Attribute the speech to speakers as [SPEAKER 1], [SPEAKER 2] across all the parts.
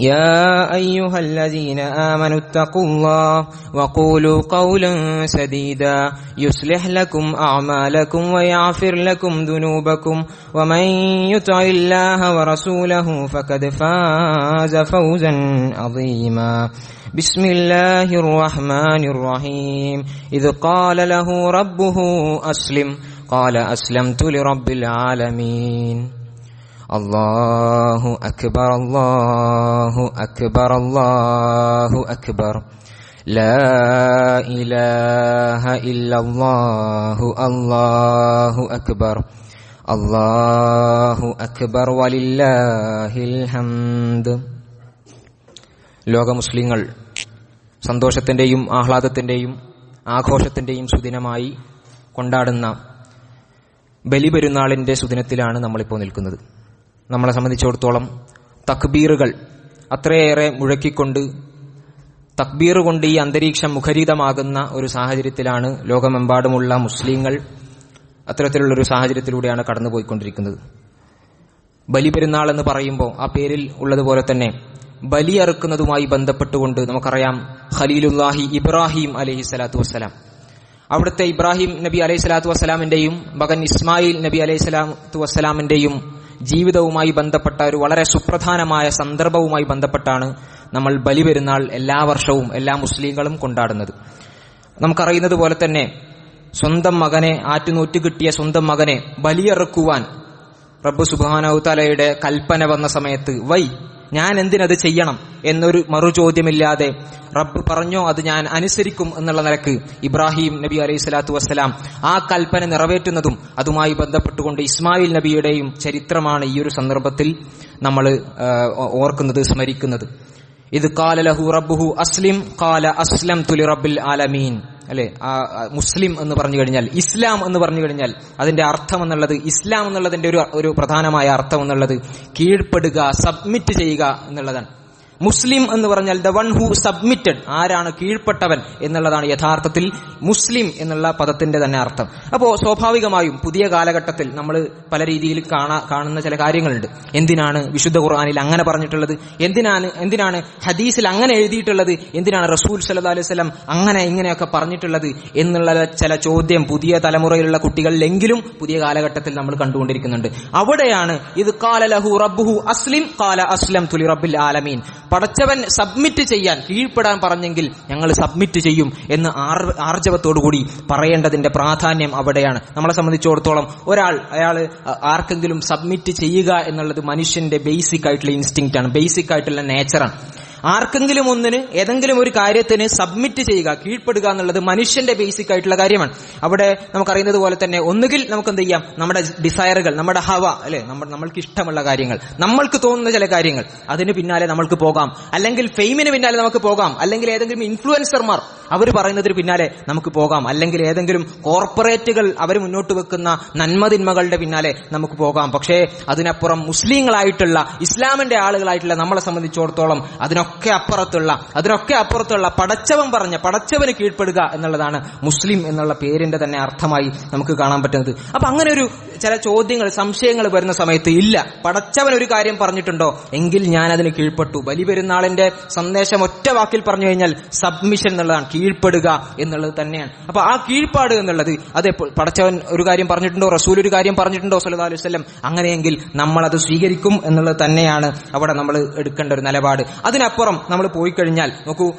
[SPEAKER 1] يا أيها الذين آمنوا اتقوا الله وقولوا قولا سديدا يصلح لكم أعمالكم ويغفر لكم ذنوبكم ومن يطع الله ورسوله فقد فاز فوزا عظيما بسم الله الرحمن الرحيم إذ قال له ربه أسلم قال أسلمت لرب العالمين الله أكبر الله أكبر الله أكبر لا إله إلا الله الله أكبر الله أكبر ولله الحمد ലോക മുസ്ലിങ്ങൾ സന്തോഷത്തിന്റെയും ആഹ്ലാദത്തിന്റെയും ആഘോഷത്തിന്റെയും സുദിനമായി കൊണ്ടാടുന്ന ബലിപെരുന്നാളിന്റെ സുദിനത്തിലാണ് നമ്മളിപ്പോൾ നിൽക്കുന്നത് നമ്മളെ സംബന്ധിച്ചിടത്തോളം തക്ബീറുകൾ അത്രയേറെ മുഴക്കിക്കൊണ്ട് തക്ബീർ കൊണ്ട് ഈ അന്തരീക്ഷം മുഖരിതമാകുന്ന ഒരു സാഹചര്യത്തിലാണ് ലോകമെമ്പാടുമുള്ള മുസ്ലിങ്ങൾ അത്തരത്തിലുള്ളൊരു സാഹചര്യത്തിലൂടെയാണ് കടന്നുപോയിക്കൊണ്ടിരിക്കുന്നത്. ബലിപെരുന്നാൾ എന്ന് പറയുമ്പോൾ ആ പേരിൽ ഉള്ളതുപോലെ തന്നെ ബലി ബലിയറുക്കുന്നതുമായി ബന്ധപ്പെട്ടുകൊണ്ട് നമുക്കറിയാം ഖലീലുല്ലാഹി ഇബ്രാഹിം അലഹി സ്വലാത്തു വസ്സലാം. അവിടുത്തെ ഇബ്രാഹിം നബി അലൈഹി സ്വലാത്തു വസ്സലാമിന്റെയും മകൻ ഇസ്മായിൽ നബി അലൈഹി സ്വലാത്തു വസ്സലാമിന്റെയും ജീവിതവുമായി ബന്ധപ്പെട്ട ഒരു വളരെ സുപ്രധാനമായ സന്ദർഭവുമായി ബന്ധപ്പെട്ടാണ് നമ്മൾ ബലി പെരുന്നാൾ എല്ലാ വർഷവും എല്ലാ മുസ്ലിങ്ങളും കൊണ്ടാടുന്നത്. നമുക്കറിയുന്നത് പോലെ തന്നെ സ്വന്തം മകനെ ആറ്റുനൂറ്റ് കിട്ടിയ സ്വന്തം മകനെ ബലിയറക്കുവാൻ റബ്ബ് സുബാനൌത്തലയുടെ കൽപ്പന വന്ന സമയത്ത് വൈ ഞാൻ എന്തിനത് ചെയ്യണം എന്നൊരു മറുചോദ്യമില്ലാതെ റബ്ബ് പറഞ്ഞോ അത് ഞാൻ അനുസരിക്കും എന്നുള്ള നിലയ്ക്ക് ഇബ്രാഹിം നബി അലൈഹി സ്വലാത്തു വസ്സലാം ആ കൽപ്പന നിറവേറ്റുന്നതും അതുമായി ബന്ധപ്പെട്ടുകൊണ്ട് ഇസ്മായിൽ നബിയുടെയും ചരിത്രമാണ് ഈ ഒരു സന്ദർഭത്തിൽ നമ്മൾ ഓർക്കുന്നത് സ്മരിക്കുന്നത്. ഇത് കാല ലഹു റബ്ബുഹു അസ്ലിം കാല അസ്ലം തുലി റബ്ബിൽ ആലമീൻ. അല്ലെ? ആ മുസ്ലിം എന്ന് പറഞ്ഞു കഴിഞ്ഞാൽ ഇസ്ലാം എന്ന് പറഞ്ഞു കഴിഞ്ഞാൽ അതിന്റെ അർത്ഥം എന്നുള്ളത് ഇസ്ലാം എന്നുള്ളതിന്റെ ഒരു ഒരു പ്രധാനമായ അർത്ഥം എന്നുള്ളത് കീഴ്പ്പെടുക സബ്മിറ്റ് ചെയ്യുക എന്നുള്ളതാണ്. മുസ്ലിം എന്ന് പറഞ്ഞാൽ ദ വൺ ഹു സബ്മിറ്റഡ് ആരാണ് കീഴ്പ്പെട്ടവൻ എന്നുള്ളതാണ് യഥാർത്ഥത്തിൽ മുസ്ലിം എന്നുള്ള പദത്തിന്റെ തന്നെ അർത്ഥം. അപ്പോ സ്വാഭാവികമായും പുതിയ കാലഘട്ടത്തിൽ നമ്മൾ പല രീതിയിൽ കാണാ കാണുന്ന ചില കാര്യങ്ങളുണ്ട്. എന്തിനാണ് വിശുദ്ധ ഖുർആാനിൽ അങ്ങനെ പറഞ്ഞിട്ടുള്ളത്? എന്തിനാണ് എന്തിനാണ് ഹദീസിൽ അങ്ങനെ എഴുതിയിട്ടുള്ളത്? എന്തിനാണ് റസൂൽ സല്ലാ അലൈഹി സ്വലം അങ്ങനെ ഇങ്ങനെയൊക്കെ പറഞ്ഞിട്ടുള്ളത് എന്നുള്ള ചില ചോദ്യം പുതിയ തലമുറയിലുള്ള കുട്ടികളിലെങ്കിലും പുതിയ കാലഘട്ടത്തിൽ നമ്മൾ കണ്ടുകൊണ്ടിരിക്കുന്നുണ്ട്. അവിടെയാണ് ഇത് കാല ലഹു റബ്ബുഹു അസ്ലിം കാല അസ്ലം തുലി റബ്ബിൽ ആലമീൻ. പടച്ചവൻ സബ്മിറ്റ് ചെയ്യാൻ കീഴ്പ്പെടാൻ പറഞ്ഞെങ്കിൽ ഞങ്ങൾ സബ്മിറ്റ് ചെയ്യും എന്ന് ആർജവത്തോടുകൂടി പറയേണ്ടതിന്റെ പ്രാധാന്യം അവിടെയാണ്. നമ്മളെ സംബന്ധിച്ചിടത്തോളം ഒരാൾ അയാൾ ആർക്കെങ്കിലും സബ്മിറ്റ് ചെയ്യുക എന്നുള്ളത് മനുഷ്യന്റെ ബേസിക് ആയിട്ടുള്ള ഇൻസ്റ്റിങ്റ്റ് ആണ്. ബേസിക് ആയിട്ടുള്ള നേച്ചറാണ് ആർക്കെങ്കിലും ഒന്നിന് ഏതെങ്കിലും ഒരു കാര്യത്തിന് സബ്മിറ്റ് ചെയ്യുക കീഴ്പ്പെടുക എന്നുള്ളത് മനുഷ്യന്റെ ബേസിക് ആയിട്ടുള്ള കാര്യമാണ്. അവിടെ നമുക്കറിയുന്നത് പോലെ തന്നെ ഒന്നുകിൽ നമുക്ക് എന്ത് ചെയ്യാം? നമ്മുടെ ഡിസയറുകൾ നമ്മുടെ ഹവ അല്ലെ? നമ്മൾ നമ്മൾക്ക് ഇഷ്ടമുള്ള കാര്യങ്ങൾ. നമ്മൾക്ക് തോന്നുന്ന ചില കാര്യങ്ങൾ. അതിന് പിന്നാലെ നമ്മൾക്ക് പോകാം. അല്ലെങ്കിൽ ഫെയിമിന് പിന്നാലെ നമുക്ക് പോകാം. അല്ലെങ്കിൽ ഏതെങ്കിലും ഇൻഫ്ലുവൻസർമാർ അവർ പറയുന്നതിന് പിന്നാലെ നമുക്ക് പോകാം. അല്ലെങ്കിൽ ഏതെങ്കിലും കോർപ്പറേറ്റുകൾ അവർ മുന്നോട്ട് വെക്കുന്ന നന്മതിന്മകളുടെ പിന്നാലെ നമുക്ക് പോകാം. പക്ഷേ അതിനപ്പുറം മുസ്ലിങ്ങളായിട്ടുള്ള ഇസ്ലാമിന്റെ ആളുകളായിട്ടുള്ള നമ്മളെ സംബന്ധിച്ചിടത്തോളം അതിനൊക്കെ അപ്പുറത്തുള്ള അതിനൊക്കെ അപ്പുറത്തുള്ള പടച്ചവൻ പറഞ്ഞ പടച്ചവന് കീഴ്പ്പെടുക എന്നുള്ളതാണ് മുസ്ലിം എന്നുള്ള പേരിന്റെ തന്നെ അർത്ഥമായി നമുക്ക് കാണാൻ പറ്റുന്നത്. അപ്പൊ അങ്ങനെ ഒരു ചില ചോദ്യങ്ങൾ സംശയങ്ങൾ വരുന്ന സമയത്ത് ഇല്ല. പടച്ചവൻ ഒരു കാര്യം പറഞ്ഞിട്ടുണ്ടോ? എങ്കിൽ ഞാൻ അതിന് കീഴ്പ്പെട്ടു. ബലിപെരുന്നാളിന്റെ സന്ദേശം ഒറ്റ വാക്കിൽ പറഞ്ഞു കഴിഞ്ഞാൽ സബ്മിഷൻ എന്നുള്ളതാണ് കീഴ്പ്പെടുക എന്നുള്ളത് തന്നെയാണ്. അപ്പൊ ആ കീഴ്പ്പാട് എന്നുള്ളത് അത് പടച്ചവൻ ഒരു കാര്യം പറഞ്ഞിട്ടുണ്ടോ? റസൂൽ ഒരു കാര്യം പറഞ്ഞിട്ടുണ്ടോ? സല്ലല്ലാഹു അലൈഹി വസല്ലം? അങ്ങനെയെങ്കിൽ നമ്മൾ അത് സ്വീകരിക്കും എന്നുള്ളത് തന്നെയാണ് അവിടെ നമ്മൾ എടുക്കേണ്ട ഒരു നിലപാട്. അതിനപ്പുറം നമ്മൾ പോയി കഴിഞ്ഞാൽ നോക്കൂ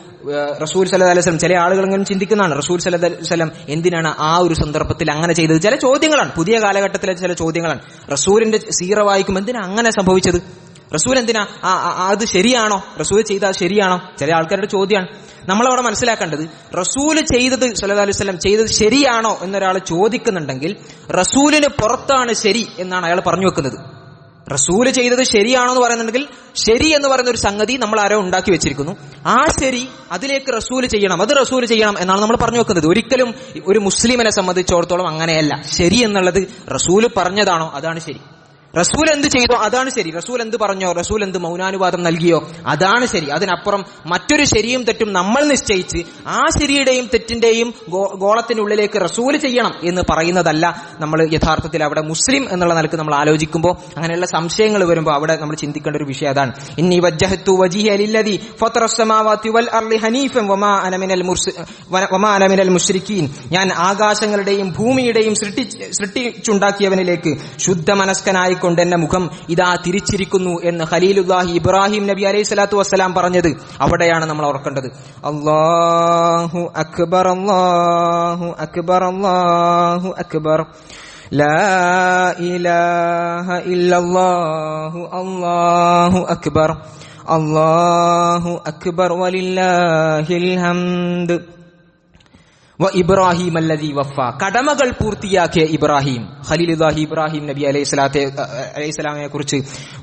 [SPEAKER 1] റസൂൽ സല്ലാ അലൈഹി വസല്ലം ചില ആളുകൾ ഇങ്ങനെ ചിന്തിക്കുന്നതാണ് റസൂൽ അലൈഹി വസല്ലം എന്തിനാണ് ആ ഒരു സന്ദർഭത്തിൽ അങ്ങനെ ചെയ്തത്? ചില ചോദ്യങ്ങളാണ് പുതിയ കാലഘട്ടത്തിലെ ചില ചോദ്യങ്ങളാണ്. റസൂലിന്റെ സീറ വായിക്കും എന്തിനാ അങ്ങനെ സംഭവിച്ചത്? റസൂൽ എന്തിനാ? അത് ശരിയാണോ? റസൂൽ ചെയ്താൽ ശരിയാണോ? ചില ആൾക്കാരുടെ ചോദ്യമാണ്. നമ്മളവിടെ മനസ്സിലാക്കേണ്ടത് റസൂൽ ചെയ്തത് സല്ലാ വസല്ലം ചെയ്തത് ശരിയാണോ എന്നൊരാൾ ചോദിക്കുന്നുണ്ടെങ്കിൽ റസൂലിന് പുറത്താണ് ശരി എന്നാണ് അയാൾ പറഞ്ഞു വെക്കുന്നത്. റസൂൽ ചെയ്തത് ശരിയാണോ എന്ന് പറയുന്നുണ്ടെങ്കിൽ ശരി എന്ന് പറയുന്ന ഒരു സംഗതി നമ്മൾ ആരോ ഉണ്ടാക്കി വെച്ചിരിക്കുന്നു. ആ ശരി അതിലേക്ക് റസൂൽ ചെയ്യണം. അത് റസൂൽ ചെയ്യണം എന്നാണ് നമ്മൾ പറഞ്ഞു വെക്കുന്നത്. ഒരിക്കലും ഒരു മുസ്ലിമിനെ സംബന്ധിച്ചിടത്തോളം അങ്ങനെയല്ല. ശരി എന്നുള്ളത് റസൂൽ പറഞ്ഞതാണോ? അതാണ് ശരി. റസൂൽ എന്ത് ചെയ്തോ? അതാണ് ശരി. റസൂൽ എന്ത് പറഞ്ഞോ? റസൂൽ എന്ത് മൗനാനുവാദം നൽകിയോ? അതാണ് ശരി. അതിനപ്പുറം മറ്റൊരു ശരിയും തെറ്റും നമ്മൾ നിശ്ചയിച്ച് ആ ശരിയുടെയും തെറ്റിന്റെയും ഗോളത്തിനുള്ളിലേക്ക് റസൂൽ ചെയ്യണം എന്ന് പറയുന്നതല്ല നമ്മൾ യഥാർത്ഥത്തിൽ അവിടെ മുസ്ലിം എന്നുള്ള നിലയ്ക്ക് നമ്മൾ ആലോചിക്കുമ്പോൾ അങ്ങനെയുള്ള സംശയങ്ങൾ വരുമ്പോൾ അവിടെ നമ്മൾ ചിന്തിക്കേണ്ട ഒരു വിഷയം അതാണ്. ഇന്നി വജ്ജഹത്തു വജിഹ ലില്ലദി വൽ അർളി ഹനീഫൻ വമാ അന മിനൽ മുർസി- വമാ അന മിനൽ മുശ്രിക്കീൻ. ഞാൻ ആകാശങ്ങളുടെയും ഭൂമിയുടെയും സൃഷ്ടി സൃഷ്ടിച്ചുണ്ടാക്കിയവനിലേക്ക് ശുദ്ധ മനസ്കനായിക്കൊണ്ട് എന്റെ മുഖം ഇതാ തിരിച്ചിരിക്കുന്നു എന്ന് ഖലീലുല്ലാഹി ഇബ്രാഹിം നബി അലൈഹി സ്വലാത്തു വസ്സലാം പറഞ്ഞത് അവിടെയാണ് നമ്മൾ ഓർക്കേണ്ടത് അള്ളാഹു അക്ബർ അള്ളാഹു അക്ബർ അള്ളാഹു അക്ബർ لا إله إلا الله الله أكبر الله أكبر ولله الحمد വ ഇബ്രാഹിം അല്ലദീ വഫ കടമകൾ പൂർത്തിയാക്കിയ ഇബ്രാഹിം ഖലീലുല്ലാഹി ഇബ്രാഹിം നബി അലൈഹി സ്വലാത്തെ അലൈഹി സ്വലാമിനെ കുറിച്ച്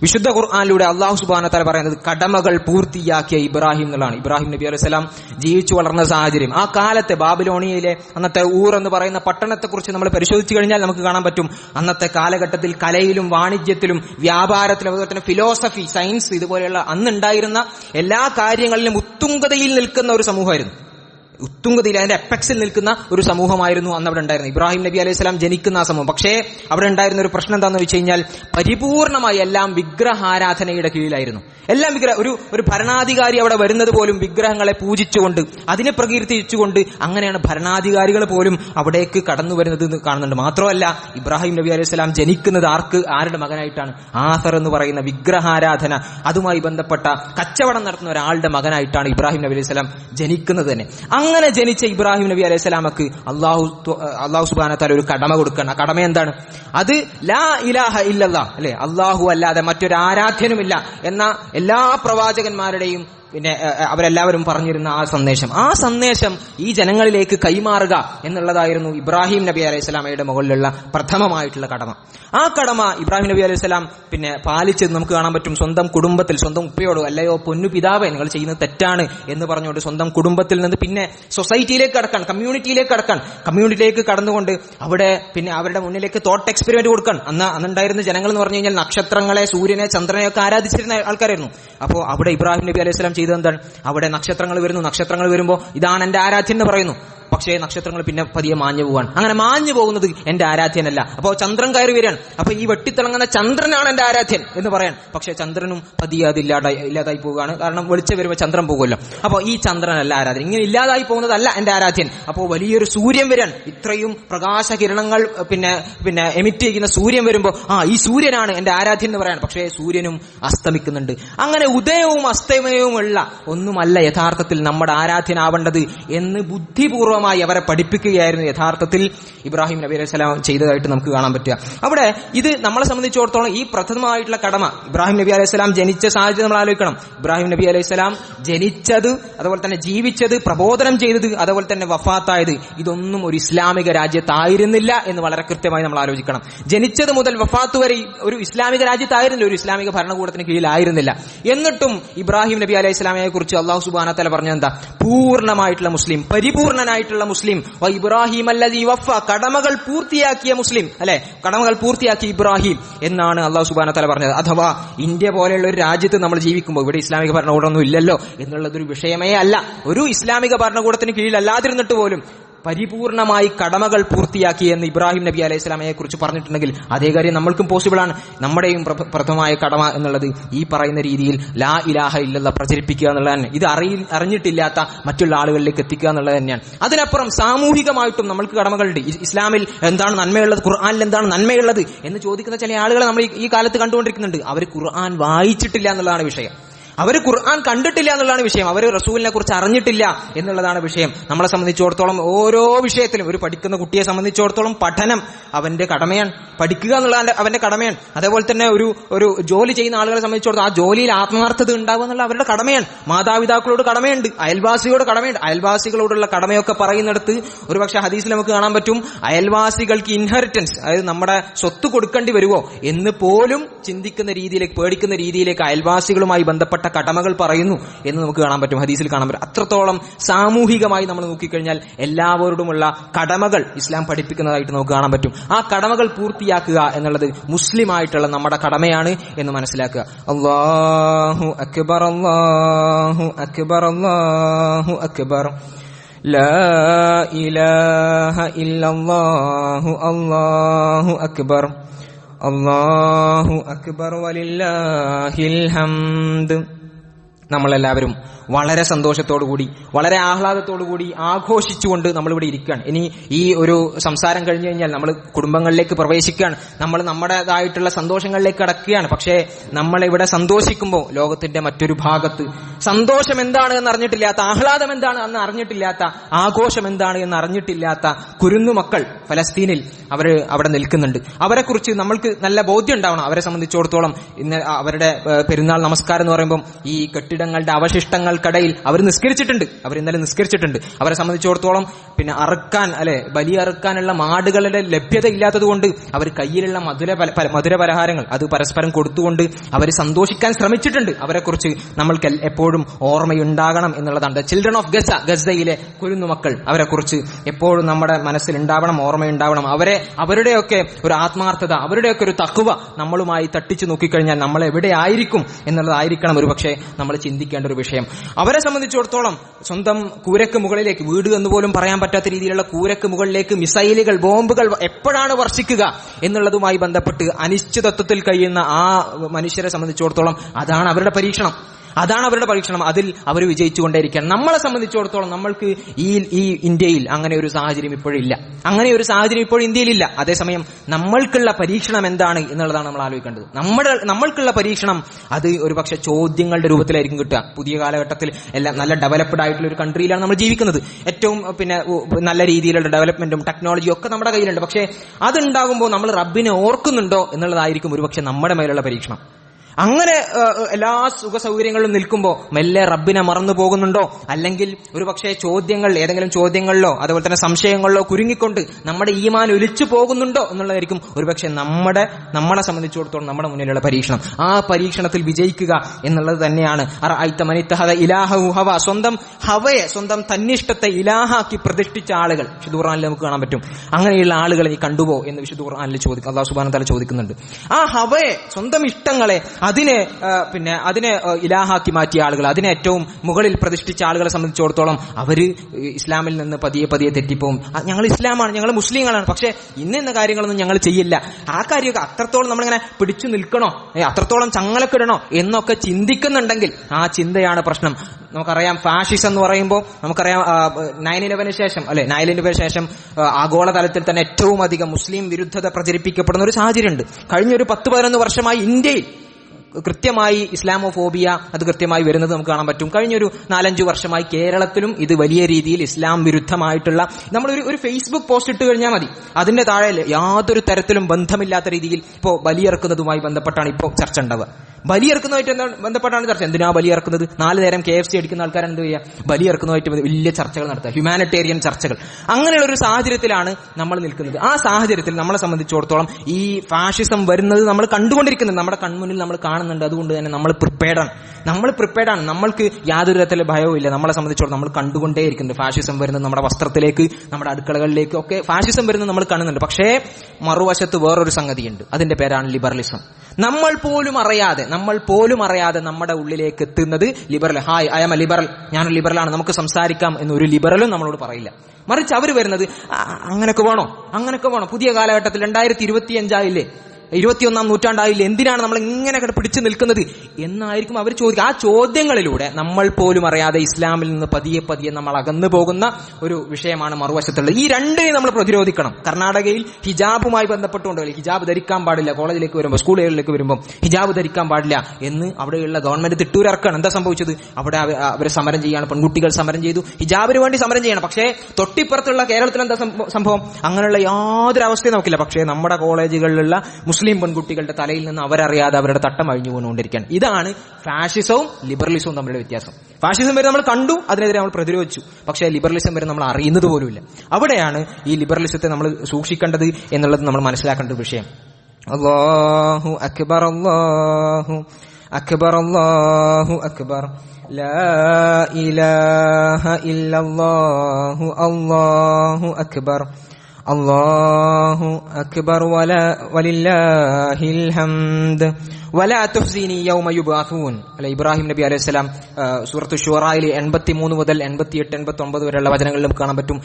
[SPEAKER 1] വിശുദ്ധ ഖുർആാനിലൂടെ അള്ളാഹു സുബാന തല പറയുന്നത് കടമകൾ പൂർത്തിയാക്കിയ ഇബ്രാഹിം എന്നുള്ളതാണ് ഇബ്രാഹിം നബി അലൈഹി സ്വലാം ജീവിച്ചു വളർന്ന സാഹചര്യം. ആ കാലത്തെ ബാബിലോണിയയിലെ അന്നത്തെ ഊർ എന്ന് പറയുന്ന പട്ടണത്തെ കുറിച്ച് നമ്മൾ പരിശോധിച്ചു കഴിഞ്ഞാൽ നമുക്ക് കാണാൻ പറ്റും. അന്നത്തെ കാലഘട്ടത്തിൽ കലയിലും വാണിജ്യത്തിലും വ്യാപാരത്തിലും അതുപോലെ തന്നെ ഫിലോസഫി സയൻസ് ഇതുപോലെയുള്ള അന്നുണ്ടായിരുന്ന എല്ലാ കാര്യങ്ങളിലും ഉത്തുംഗതയിൽ നിൽക്കുന്ന ഒരു സമൂഹമായിരുന്നു. ഉത്തുംഗതയിൽ അതിന്റെ എപ്പക്സിൽ നിൽക്കുന്ന ഒരു സമൂഹമായിരുന്നു അന്ന് അവിടെ ഉണ്ടായിരുന്നത് ഇബ്രാഹിം നബി അലൈഹി സ്വലാം ജനിക്കുന്ന ആ സമൂഹം. പക്ഷേ അവിടെ ഉണ്ടായിരുന്ന ഒരു പ്രശ്നം എന്താണെന്ന് വെച്ച് കഴിഞ്ഞാൽ പരിപൂർണമായി എല്ലാം വിഗ്രഹാരാധനയുടെ കീഴിലായിരുന്നു. എല്ലാം വിഗ്രഹ ഒരു ഒരു ഭരണാധികാരി അവിടെ വരുന്നത് പോലും വിഗ്രഹങ്ങളെ പൂജിച്ചുകൊണ്ട് അതിനെ പ്രകീർത്തിച്ചുകൊണ്ട് അങ്ങനെയാണ് ഭരണാധികാരികൾ പോലും അവിടേക്ക് കടന്നു വരുന്നത് കാണുന്നുണ്ട്. മാത്രമല്ല ഇബ്രാഹിം നബി അലൈഹി സ്വലാം ജനിക്കുന്നത് ആർക്ക്? ആരുടെ മകനായിട്ടാണ്? ആസർ എന്ന് പറയുന്ന വിഗ്രഹാരാധന. അതുമായി ബന്ധപ്പെട്ട കച്ചവടം നടത്തുന്ന ഒരാളുടെ മകനായിട്ടാണ് ഇബ്രാഹിം നബി അലൈഹി സ്വലാം ജനിക്കുന്നത് തന്നെ. അങ്ങനെ ജനിച്ച ഇബ്രാഹിം നബി അലൈഹി സ്വലാമക്ക് അള്ളാഹു അള്ളാഹു സുബാനത്താൽ ഒരു കടമ കൊടുക്കണം. ആ കടമ എന്താണ്? അത് ലാ ഇലാഹ ഇല്ലല്ലാ അല്ലെ? അള്ളാഹു അല്ലാതെ മറ്റൊരു ആരാധ്യനുമില്ല. എന്ന എല്ലാ പ്രവാചകന്മാരുടെയും പിന്നെ അവരെല്ലാവരും പറഞ്ഞിരുന്ന ആ സന്ദേശം. ആ സന്ദേശം ഈ ജനങ്ങളിലേക്ക് കൈമാറുക എന്നുള്ളതായിരുന്നു ഇബ്രാഹിം നബി അലൈഹി സ്വലാമയുടെ മുകളിലുള്ള പ്രഥമമായിട്ടുള്ള കടമ. ആ കടമ ഇബ്രാഹിം നബി അലൈഹി സ്വലാം പിന്നെ പാലിച്ചത് നമുക്ക് കാണാൻ പറ്റും സ്വന്തം കുടുംബത്തിൽ സ്വന്തം ഉപ്പയോടോ അല്ലയോ പൊന്നു പിതാവേ നിങ്ങൾ ചെയ്യുന്നത് തെറ്റാണ് എന്ന് പറഞ്ഞുകൊണ്ട് സ്വന്തം കുടുംബത്തിൽ നിന്ന് പിന്നെ സൊസൈറ്റിയിലേക്ക് കടക്കാൻ കമ്മ്യൂണിറ്റിയിലേക്ക് കടക്കാൻ കമ്മ്യൂണിറ്റിയിലേക്ക് കടന്നുകൊണ്ട് അവിടെ പിന്നെ അവരുടെ മുന്നിലേക്ക് തോട്ട് എക്സ്പെരിമെന്റ് കൊടുക്കാൻ. അന്ന് അന്നുണ്ടായിരുന്ന ജനങ്ങൾ എന്ന് പറഞ്ഞു കഴിഞ്ഞാൽ നക്ഷത്രങ്ങളെ സൂര്യനെ ചന്ദ്രനെ ഒക്കെ ആരാധിച്ചിരുന്ന ആൾക്കാരായിരുന്നു. അപ്പോൾ അവിടെ ഇബ്രാഹിം നബി അലൈഹി സ്വലാം ചെയ്തത് എന്താണ് അവിടെ നക്ഷത്രങ്ങൾ വരുന്നു. നക്ഷത്രങ്ങൾ വരുമ്പോൾ ഇതാണ് എന്റെ ആരാധ്യൻ എന്ന് പറയുന്നു. പക്ഷേ നക്ഷത്രങ്ങൾ പിന്നെ പതിയെ മാഞ്ഞു പോവാണ്. അങ്ങനെ മാഞ്ഞു പോകുന്നത് എന്റെ ആരാധ്യനല്ല. അപ്പോൾ ചന്ദ്രൻ കയറി വരികയാണ്. അപ്പൊ ഈ വെട്ടിത്തിളങ്ങുന്ന ചന്ദ്രനാണ് എന്റെ ആരാധ്യൻ എന്ന് പറയാൻ. പക്ഷേ ചന്ദ്രനും പതിയെ അത് ഇല്ലാതായി ഇല്ലാതായി പോവുകയാണ്. കാരണം വെളിച്ചം വരുമ്പോൾ ചന്ദ്രൻ പോകുമല്ലോ. അപ്പോൾ ഈ ചന്ദ്രനല്ല ആരാധ്യൻ. ഇങ്ങനെ ഇല്ലാതായി പോകുന്നതല്ല എന്റെ ആരാധ്യൻ. അപ്പോൾ വലിയൊരു സൂര്യൻ വരാൻ ഇത്രയും പ്രകാശകിരണങ്ങൾ പിന്നെ പിന്നെ എമിറ്റ് ചെയ്യുന്ന സൂര്യൻ വരുമ്പോൾ ആ ഈ സൂര്യനാണ് എന്റെ ആരാധ്യൻ എന്ന് പറയാൻ. പക്ഷേ സൂര്യനും അസ്തമിക്കുന്നുണ്ട്. അങ്ങനെ ഉദയവും അസ്തമയവുമുള്ള ഒന്നുമല്ല യഥാർത്ഥത്തിൽ നമ്മുടെ ആരാധ്യനാവേണ്ടത് എന്ന് ബുദ്ധിപൂർവമായി അവരെ പഠിപ്പിക്കുകയായിരുന്നു യഥാർത്ഥത്തിൽ ഇബ്രാഹിം നബി അലൈഹി സ്വലാം ചെയ്തതായിട്ട് നമുക്ക് കാണാൻ പറ്റുക. അവിടെ ഇത് നമ്മളെ സംബന്ധിച്ചിടത്തോളം ഈ പ്രഥമമായിട്ടുള്ള കടമ ഇബ്രാഹിം നബി അലൈഹി സ്വലാം ജനിച്ച സാഹചര്യം നമ്മൾ ആലോചിക്കണം. ഇബ്രാഹിം നബി അലൈഹി സ്വലാം ജനിച്ചത് അതുപോലെ തന്നെ ജീവിച്ചത് പ്രബോധനം ചെയ്തത് അതുപോലെ തന്നെ വഫാത്തായത് ഇതൊന്നും ഒരു ഇസ്ലാമിക രാജ്യത്തായിരുന്നില്ല എന്ന് വളരെ കൃത്യമായി നമ്മൾ ആലോചിക്കണം. ജനിച്ചത് മുതൽ വഫാത്ത് വരെ ഒരു ഇസ്ലാമിക രാജ്യത്തായിരുന്നില്ല ഒരു ഇസ്ലാമിക ഭരണകൂടത്തിന് കീഴിലായിരുന്നില്ല. എന്നിട്ടും ഇബ്രാഹിം നബി അലൈഹി സ്വലാമിനെ കുറിച്ച് അള്ളാഹു സുബാന തല പറഞ്ഞ എന്താ? പൂർണമായിട്ടുള്ള മുസ്ലിം പരിപൂർണനായിട്ടുള്ള മുസ്ലിം. ഇബ്രാഹിം അല്ലദീ വഫ കടമകൾ പൂർത്തിയാക്കിയ മുസ്ലിം അല്ലെ? കടമകൾ പൂർത്തിയാക്കിയ ഇബ്രാഹിം എന്നാണ് അള്ളാഹു സുബാന തല പറഞ്ഞത്. അഥവാ ഇന്ത്യ പോലെയുള്ള ഒരു രാജ്യത്ത് നമ്മൾ ജീവിക്കുമ്പോൾ ഇവിടെ ഇസ്ലാമിക ഭരണകൂടമൊന്നും ഇല്ലല്ലോ എന്നുള്ളതൊരു വിഷയമേ അല്ല. ഒരു ഇസ്ലാമിക ഭരണകൂടത്തിന് കീഴിലല്ലാതിരുന്നിട്ട് പോലും പരിപൂർണമായി കടമകൾ പൂർത്തിയാക്കി എന്ന് ഇബ്രാഹിം നബി അലൈഹി സ്വലാമയെ കുറിച്ച് പറഞ്ഞിട്ടുണ്ടെങ്കിൽ അതേ കാര്യം നമ്മൾക്കും പോസിബിൾ ആണ്. നമ്മുടെയും പ്ര- പ്രഥമമായ കടമ എന്നുള്ളത് ഈ പറയുന്ന രീതിയിൽ ലാ ഇലാഹ ഇല്ലല്ല പ്രചരിപ്പിക്കുക എന്നുള്ളതാണ്. ഇത് അറിയി അറിഞ്ഞിട്ടില്ലാത്ത മറ്റുള്ള ആളുകളിലേക്ക് എത്തിക്കുക എന്നുള്ളത് തന്നെയാണ്. അതിനപ്പുറം സാമൂഹികമായിട്ടും നമ്മൾക്ക് കടമകളുണ്ട്. ഇസ്ലാമിൽ എന്താണ് നന്മയുള്ളത്? ഖുർആാനിൽ എന്താണ് നന്മയുള്ളത്? എന്ന് ചോദിക്കുന്ന ചില ആളുകളെ നമ്മൾ ഈ കാലത്ത് കണ്ടുകൊണ്ടിരിക്കുന്നുണ്ട്. അവർ ഖുർആൻ വായിച്ചിട്ടില്ല എന്നുള്ളതാണ് വിഷയം. അവർ ഖുർആൻ കണ്ടിട്ടില്ല എന്നുള്ളതാണ് വിഷയം. അവർ റസൂലിനെ കുറിച്ച് അറിഞ്ഞിട്ടില്ല എന്നുള്ളതാണ് വിഷയം. നമ്മളെ സംബന്ധിച്ചിടത്തോളം ഓരോ വിഷയത്തിലും ഒരു പഠിക്കുന്ന കുട്ടിയെ സംബന്ധിച്ചിടത്തോളം പഠനം അവന്റെ കടമയാണ്. പഠിക്കുക എന്നുള്ളത് അവന്റെ- കടമയാണ്. അതേപോലെ തന്നെ ഒരു ഒരു ജോലി ചെയ്യുന്ന ആളുകളെ സംബന്ധിച്ചിടത്തോളം ആ ജോലിയിൽ ആത്മാർത്ഥത ഉണ്ടാവുക എന്നുള്ള അവരുടെ കടമയാണ്. മാതാപിതാക്കളോട് കടമയുണ്ട്. അയൽവാസികളോട് കടമയുണ്ട്. അയൽവാസികളോടുള്ള കടമയൊക്കെ പറയുന്നിടത്ത് ഒരുപക്ഷെ ഹദീസിൽ നമുക്ക് കാണാൻ പറ്റും അയൽവാസികൾക്ക് ഇൻഹെറിറ്റൻസ് അതായത് നമ്മുടെ സ്വത്ത് കൊടുക്കേണ്ടി വരുമോ എന്ന് പോലും ചിന്തിക്കുന്ന രീതിയിലേക്ക് പേടിക്കുന്ന രീതിയിലേക്ക് അയൽവാസികളുമായി ബന്ധപ്പെട്ട കടമകൾ പറയുന്നു എന്ന് നമുക്ക് കാണാൻ പറ്റും ഹദീസിൽ കാണാൻ പറ്റും അത്രത്തോളം സാമൂഹികമായി നമ്മൾ നോക്കിക്കഴിഞ്ഞാൽ എല്ലാവരോടുമുള്ള കടമകൾ ഇസ്ലാം പഠിപ്പിക്കുന്നതായിട്ട് നമുക്ക് കാണാൻ പറ്റും ആ കടമകൾ പൂർത്തിയാക്കുക എന്നുള്ളത് മുസ്ലിം ആയിട്ടുള്ള നമ്മുടെ കടമയാണ് എന്ന് മനസ്സിലാക്കുക അള്ളാഹു അക്ബർ അള്ളാഹു അക്ബർ അള്ളാഹു അക്ബർ لا إله إلا الله الله أكبر الله أكبر ولله الحمد നമ്മളെല്ലാവരും വളരെ സന്തോഷത്തോടുകൂടി വളരെ ആഹ്ലാദത്തോടുകൂടി ആഘോഷിച്ചുകൊണ്ട് നമ്മളിവിടെ ഇരിക്കുകയാണ്. ഇനി ഈ ഒരു സംസാരം കഴിഞ്ഞു കഴിഞ്ഞാൽ നമ്മൾ കുടുംബങ്ങളിലേക്ക് പ്രവേശിക്കുകയാണ്. നമ്മൾ നമ്മുടേതായിട്ടുള്ള സന്തോഷങ്ങളിലേക്ക് കടക്കുകയാണ്. പക്ഷേ നമ്മളിവിടെ സന്തോഷിക്കുമ്പോൾ ലോകത്തിന്റെ മറ്റൊരു ഭാഗത്ത് സന്തോഷം എന്താണ് എന്ന് അറിഞ്ഞിട്ടില്ലാത്ത ആഹ്ലാദം എന്താണ് എന്ന് അറിഞ്ഞിട്ടില്ലാത്ത ആഘോഷം എന്താണ് എന്ന് അറിഞ്ഞിട്ടില്ലാത്ത കുരുന്നുമക്കൾ ഫലസ്തീനിൽ അവർ അവിടെ നിൽക്കുന്നുണ്ട്. അവരെക്കുറിച്ച് നമ്മൾക്ക് നല്ല ബോധ്യം ഉണ്ടാവണം. അവരെ സംബന്ധിച്ചിടത്തോളം ഇന്ന് അവരുടെ പെരുന്നാൾ നമസ്കാരം എന്ന് പറയുമ്പോൾ ഈ കെട്ടിടങ്ങളുടെ അവശിഷ്ടങ്ങൾക്കിടയിൽ അവർ നിസ്കരിച്ചിട്ടുണ്ട്. അവർ ഇന്നലെ നിസ്കരിച്ചിട്ടുണ്ട്. അവരെ സംബന്ധിച്ചിടത്തോളം പിന്നെ അറുക്കാൻ അല്ലെ ബലി അറുക്കാനുള്ള മാടുകളുടെ ലഭ്യത ഇല്ലാത്തതുകൊണ്ട് അവർ കയ്യിലുള്ള മധുര മധുര പലഹാരങ്ങൾ അത് പരസ്പരം കൊടുത്തുകൊണ്ട് അവർ സന്തോഷിക്കാൻ ശ്രമിച്ചിട്ടുണ്ട്. അവരെക്കുറിച്ച് നമ്മൾക്ക് എപ്പോഴും ഓർമ്മയുണ്ടാകണം എന്നുള്ളതാണ്. ചിൽഡ്രൻ ഓഫ് ഗസ ഗസയിലെ കുരുന്നുമക്കൾ അവരെക്കുറിച്ച് എപ്പോഴും നമ്മുടെ മനസ്സിൽ ഉണ്ടാവണം ഓർമ്മയുണ്ടാവണം. അവരെ അവരുടെയൊക്കെ ഒരു ആത്മാർത്ഥത അവരുടെയൊക്കെ ഒരു തക്കുവ നമ്മളുമായി തട്ടിച്ചു നോക്കിക്കഴിഞ്ഞാൽ നമ്മൾ എവിടെ ആയിരിക്കും എന്നുള്ളതായിരിക്കണം ഒരു പക്ഷേ നമ്മൾ ചിന്തിക്കേണ്ട ഒരു വിഷയം. അവരെ സംബന്ധിച്ചിടത്തോളം സ്വന്തം കൂരക്ക് മുകളിലേക്ക് വീട് എന്ന് പോലും പറയാൻ പറ്റാത്ത രീതിയിലുള്ള കൂരക്ക് മുകളിലേക്ക് മിസൈലുകൾ ബോംബുകൾ എപ്പോഴാണ് വർഷിക്കുക എന്നുള്ളതുമായി ബന്ധപ്പെട്ട് അനിശ്ചിതത്വത്തിൽ കഴിയുന്ന ആ മനുഷ്യരെ സംബന്ധിച്ചിടത്തോളം അതാണ് അവരുടെ പരീക്ഷണം. അതാണ് അവരുടെ പരീക്ഷണം. അതിൽ അവർ വിജയിച്ചുകൊണ്ടേയിരിക്കുകയാണ്. നമ്മളെ സംബന്ധിച്ചിടത്തോളം നമ്മൾക്ക് ഈ ഈ ഇന്ത്യയിൽ അങ്ങനെ ഒരു സാഹചര്യം ഇപ്പോഴില്ല അങ്ങനെ ഒരു സാഹചര്യം ഇപ്പോൾ ഇന്ത്യയിലില്ല അതേസമയം നമ്മൾക്കുള്ള പരീക്ഷണം എന്താണ് എന്നുള്ളതാണ് നമ്മൾ ആലോചിക്കേണ്ടത്. നമ്മുടെ നമ്മൾക്കുള്ള പരീക്ഷണം അത് ഒരു പക്ഷെ ചോദ്യങ്ങളുടെ രൂപത്തിലായിരിക്കും കിട്ടുക. പുതിയ കാലഘട്ടത്തിൽ എല്ലാം നല്ല ഡെവലപ്ഡ് ആയിട്ടുള്ള ഒരു കൺട്രിയിലാണ് നമ്മൾ ജീവിക്കുന്നത്. ഏറ്റവും പിന്നെ നല്ല രീതിയിലുള്ള ഡെവലപ്മെന്റും ടെക്നോളജിയും ഒക്കെ നമ്മുടെ കയ്യിലുണ്ട്. പക്ഷേ അതുണ്ടാകുമ്പോൾ നമ്മൾ റബ്ബിനെ ഓർക്കുന്നുണ്ടോ എന്നുള്ളതായിരിക്കും ഒരുപക്ഷെ നമ്മുടെ മേലുള്ള പരീക്ഷണം. അങ്ങനെ എല്ലാ സുഖ സൗകര്യങ്ങളിലും നിൽക്കുമ്പോൾ മെല്ലെ റബ്ബിനെ മറന്നു പോകുന്നുണ്ടോ? അല്ലെങ്കിൽ ഒരു പക്ഷേ ചോദ്യങ്ങൾ ഏതെങ്കിലും ചോദ്യങ്ങളിലോ അതുപോലെ തന്നെ സംശയങ്ങളിലോ കുരുങ്ങിക്കൊണ്ട് നമ്മുടെ ഈമാൻ ഒലിച്ചു പോകുന്നുണ്ടോ എന്നുള്ളതായിരിക്കും ഒരുപക്ഷെ നമ്മുടെ നമ്മളെ സംബന്ധിച്ചിടത്തോളം നമ്മുടെ മുന്നിലുള്ള പരീക്ഷണം. ആ പരീക്ഷണത്തിൽ വിജയിക്കുക എന്നുള്ളത് തന്നെയാണ്. അറഅയ്ത മൻ ഇത്തഹദ ഇലാഹഹു ഹവ സ്വന്തം ഹവയെ സ്വന്തം തന്നിഷ്ടത്തെ ഇലാഹാക്കി പ്രതിഷ്ഠിച്ച ആളുകൾ. വിശുദ്ധ നമുക്ക് കാണാൻ പറ്റും. അങ്ങനെയുള്ള ആളുകളെ നീ കണ്ടുപോ എന്ന് വിശുദ്ധ ചോദിക്കും അള്ളാഹു സുബാന തല ചോദിക്കുന്നുണ്ട്. ആ ഹവയെ സ്വന്തം ഇഷ്ടങ്ങളെ അതിനെ പിന്നെ അതിനെ ഇലാഹാക്കി മാറ്റിയ ആളുകൾ അതിനെ ഏറ്റവും മുകളിൽ പ്രതിഷ്ഠിച്ച ആളുകളെ സംബന്ധിച്ചിടത്തോളം അവർ ഇസ്ലാമിൽ നിന്ന് പതിയെ പതിയെ തെറ്റിപ്പോവും. ഞങ്ങൾ ഇസ്ലാമാണ് ഞങ്ങൾ മുസ്ലിങ്ങളാണ്. പക്ഷെ ഇന്ന ഇന്ന കാര്യങ്ങളൊന്നും ഞങ്ങൾ ചെയ്യില്ല. ആ കാര്യമൊക്കെ അത്രത്തോളം നമ്മളിങ്ങനെ പിടിച്ചു നിൽക്കണോ? അത്രത്തോളം ചങ്ങലക്കിടണോ എന്നൊക്കെ ചിന്തിക്കുന്നുണ്ടെങ്കിൽ ആ ചിന്തയാണ് പ്രശ്നം. നമുക്കറിയാം ഫാഷിസം എന്ന് പറയുമ്പോൾ നമുക്കറിയാം നയൻ ഇലവന് ശേഷം അല്ലെ നയൻ ഇലവന് ശേഷം ആഗോളതലത്തിൽ തന്നെ ഏറ്റവും അധികം മുസ്ലിം വിരുദ്ധത പ്രചരിപ്പിക്കപ്പെടുന്ന ഒരു സാഹചര്യമുണ്ട്. കഴിഞ്ഞൊരു പത്ത് പതിനൊന്ന് വർഷമായി ഇന്ത്യയിൽ കൃത്യമായി ഇസ്ലാമോഫോബിയ അത് കൃത്യമായി വരുന്നത് നമുക്ക് കാണാൻ പറ്റും. കഴിഞ്ഞൊരു നാലഞ്ചു വർഷമായി കേരളത്തിലും ഇത് വലിയ രീതിയിൽ ഇസ്ലാം വിരുദ്ധമായിട്ടുള്ള നമ്മളൊരു ഒരു ഫേസ്ബുക്ക് പോസ്റ്റ് ഇട്ട് കഴിഞ്ഞാൽ മതി. അതിന്റെ താഴെ യാതൊരു തരത്തിലും ബന്ധമില്ലാത്ത രീതിയിൽ ഇപ്പോൾ ബലിയിറക്കുന്നതുമായി ബന്ധപ്പെട്ടാണ് ഇപ്പോൾ ചർച്ച ഉണ്ടാവുക. ബലിയിറക്കുന്നതുമായിട്ട് എന്താ ബന്ധപ്പെട്ടാണ് ചർച്ച? എന്തിനാ ബലിയിറക്കുന്നത് നാല് നേരം കെ എഫ് സി അടിക്കുന്ന ആൾക്കാർ എന്ത് ചെയ്യുക ബലിയിറക്കുന്നതായിട്ട് വലിയ ചർച്ചകൾ നടത്തുക. ഹ്യൂമാനിറ്റേറിയൻ ചർച്ചകൾ. അങ്ങനെയുള്ള ഒരു സാഹചര്യത്തിലാണ് നമ്മൾ നിൽക്കുന്നത്. ആ സാഹചര്യത്തിൽ നമ്മളെ സംബന്ധിച്ചിടത്തോളം ഈ ഫാഷിസം വരുന്നത് നമ്മൾ കണ്ടുകൊണ്ടിരിക്കുന്നത്. നമ്മുടെ കൺമുന്നിൽ നമ്മൾ കാണുന്നുണ്ട്. അതുകൊണ്ട് തന്നെ നമ്മൾ പ്രിപ്പയർഡ് ആണ്. നമ്മൾ പ്രിപ്പയർഡ് ആണ്. നമ്മൾക്ക് യാതൊരു തരത്തിലുള്ള ഭയവും ഇല്ല. നമ്മളെ സംബന്ധിച്ചിടത്തോളം നമ്മൾ കണ്ടുകൊണ്ടേയിരിക്കുന്നത് ഫാഷിസം വരുന്നത് നമ്മുടെ വസ്ത്രത്തിലേക്ക് നമ്മുടെ അടുക്കളകളിലേക്ക് ഒക്കെ ഫാഷിസം വരുന്നത് നമ്മൾ കാണുന്നുണ്ട്. പക്ഷേ മറുവശത്ത് വേറൊരു സംഗതിയുണ്ട്. അതിന്റെ പേരാണ് ലിബറലിസം നമ്മൾ പോലും അറിയാതെ നമ്മൾ പോലും അറിയാതെ നമ്മുടെ ഉള്ളിലേക്ക് എത്തുന്നത് liberal. Hi I'm a liberal ഞാൻ ലിബറലാണ് നമുക്ക് സംസാരിക്കാം എന്നൊരു ലിബറലും നമ്മളോട് പറയില്ല. മറിച്ച് അവർ വരുന്നത് "ആ, അങ്ങനൊക്കെ വേണോ? അങ്ങനൊക്കെ വേണോ? പുതിയ കാലഘട്ടത്തിൽ രണ്ടായിരത്തി ഇരുപത്തി അഞ്ചായില്ലേ ഇരുപത്തിയൊന്നാം നൂറ്റാണ്ടായില്ല എന്തിനാണ് നമ്മൾ ഇങ്ങനെ പിടിച്ചു നിൽക്കുന്നത്? എന്നായിരിക്കും അവർ ചോദിക്കുക. ആ ചോദ്യങ്ങളിലൂടെ നമ്മൾ പോലും അറിയാതെ ഇസ്ലാമിൽ നിന്ന് പതിയെ പതിയെ നമ്മൾ അകന്നു പോകുന്ന ഒരു വിഷയമാണ് മറുവശത്തുള്ളത്. ഈ രണ്ടിനെ നമ്മൾ പ്രതിരോധിക്കണം. കർണാടകയിൽ ഹിജാബുമായി ബന്ധപ്പെട്ടുകൊണ്ട് ഹിജാബ് ധരിക്കാൻ പാടില്ല. കോളേജിലേക്ക് വരുമ്പോൾ സ്കൂളുകളിലേക്ക് വരുമ്പോൾ ഹിജാബ് ധരിക്കാൻ പാടില്ല എന്ന് അവിടെയുള്ള ഗവൺമെന്റ് തിട്ടൂരിറക്കാണ് എന്താ സംഭവിച്ചത്? അവിടെ അവർ സമരം ചെയ്യാണ് പെൺകുട്ടികൾ സമരം ചെയ്തു. ഹിജാബിന് വേണ്ടി സമരം ചെയ്യണം. പക്ഷേ തൊട്ടിപ്പുറത്തുള്ള കേരളത്തിൽ എന്താ സംഭവം? അങ്ങനെയുള്ള യാതൊരു അവസ്ഥയും നോക്കില്ല പക്ഷേ നമ്മുടെ കോളേജുകളിലുള്ള മുസ്ലിം പെൺകുട്ടികളുടെ തലയിൽ നിന്ന് അവരറിയാതെ അവരുടെ തട്ടം അഴിഞ്ഞു പോകൊണ്ടിരിക്കുകയാണ് ഇതാണ് ഫാഷിസവും ലിബറലിസവും തമ്മിലുള്ള വ്യത്യാസം ഫാഷിസം വരെ നമ്മൾ കണ്ടു അതിനെതിരെ നമ്മൾ പ്രതിരോധിച്ചു പക്ഷേ ലിബറലിസം വരെ നമ്മൾ അറിയുന്നത് പോലുമില്ല അവിടെയാണ് ഈ ലിബറലിസത്തെ നമ്മൾ സൂക്ഷിക്കേണ്ടത് എന്നുള്ളത് നമ്മൾ മനസ്സിലാക്കേണ്ട ഒരു വിഷയം അള്ളാഹു അക്ബർ അള്ളാഹു അക്ബർ അള്ളാഹു അക്ബർ لا إله إلا الله الله أكبر الله أكبر ولا ولله الحمد ولا تحزني يوم يبعثون അല്ല ഇബ്രാഹിം നബി അലൈഹി സ്വലാം സൂറത്ത് ഷുറായിലെ എൺപത്തി മൂന്ന് മുതൽ എൺപത്തി എട്ട് എൺപത്തി ഒമ്പത് വരെയുള്ള വചനങ്ങളിലും കാണാൻ പറ്റും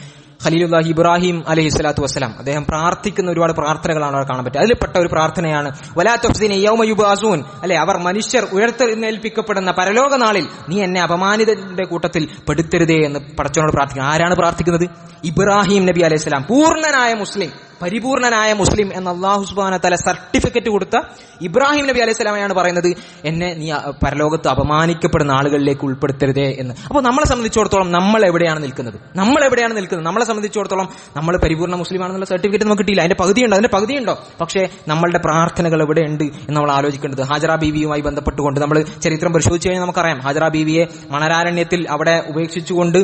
[SPEAKER 1] ഖലീലുല്ലാഹി ഇബ്രാഹിം അലഹി സ്വലാത്തു വസ്സലാം. അദ്ദേഹം പ്രാർത്ഥിക്കുന്ന ഒരുപാട് പ്രാർത്ഥനകളാണ് അവർ കാണാൻ പറ്റുക. അതിൽപ്പെട്ട ഒരു പ്രാർത്ഥനയാണ് വലാ തുഹ്സിനി യൗമ യുബാസൂൻ അല്ലെ അവർ മനുഷ്യർ ഉയർത്തെഴുന്നേൽപ്പിക്കപ്പെടുന്ന പരലോക നാളിൽ നീ എന്നെ അപമാനിതന്റെ കൂട്ടത്തിൽ പെടുത്തരുതേ എന്ന് പടച്ചവനോട് പ്രാർത്ഥിക്കുന്നത് ആരാണ് പ്രാർത്ഥിക്കുന്നത്? ഇബ്രാഹിം നബി അലൈഹി സ്വലാം. പൂർണനായ മുസ്ലിം പരിപൂർണനായ മുസ്ലിം എന്ന അള്ളാഹു സുബാന തല സർട്ടിഫിക്കറ്റ് കൊടുത്ത ഇബ്രാഹിം നബി അലൈഹി സ്വലാമയാണ് പറയുന്നത് എന്നെ നീ പരലോകത്ത് അപമാനിക്കപ്പെടുന്ന ആളുകളിലേക്ക് ഉൾപ്പെടുത്തരുതേ എന്ന്. അപ്പോൾ നമ്മളെ സംബന്ധിച്ചിടത്തോളം നമ്മൾ എവിടെയാണ് നിൽക്കുന്നത്? നമ്മൾ എവിടെയാണ് നിൽക്കുന്നത്? നമ്മളെ സംബന്ധിച്ചിടത്തോളം നമ്മൾ പരിപൂർണ മുസ്ലിം ആണെന്നുള്ള സർട്ടിഫിക്കറ്റ് നമുക്ക് കിട്ടിയില്ല. അതിന്റെ പകുതിയുണ്ടോ അതിന്റെ പകുതിയുണ്ടോ? പക്ഷേ നമ്മളുടെ പ്രാർത്ഥനകൾ എവിടെയുണ്ട് എന്ന് നമ്മൾ ആലോചിക്കേണ്ടത്. ഹാജറ ബീവിയുമായി ബന്ധപ്പെട്ടുകൊണ്ട് നമ്മൾ ചരിത്രം പരിശോധിച്ചു കഴിഞ്ഞാൽ നമുക്കറിയാം. ഹാജറ ബീവിയെ മണരാരണ്യത്തിൽ അവിടെ ഉപേക്ഷിച്ചുകൊണ്ട്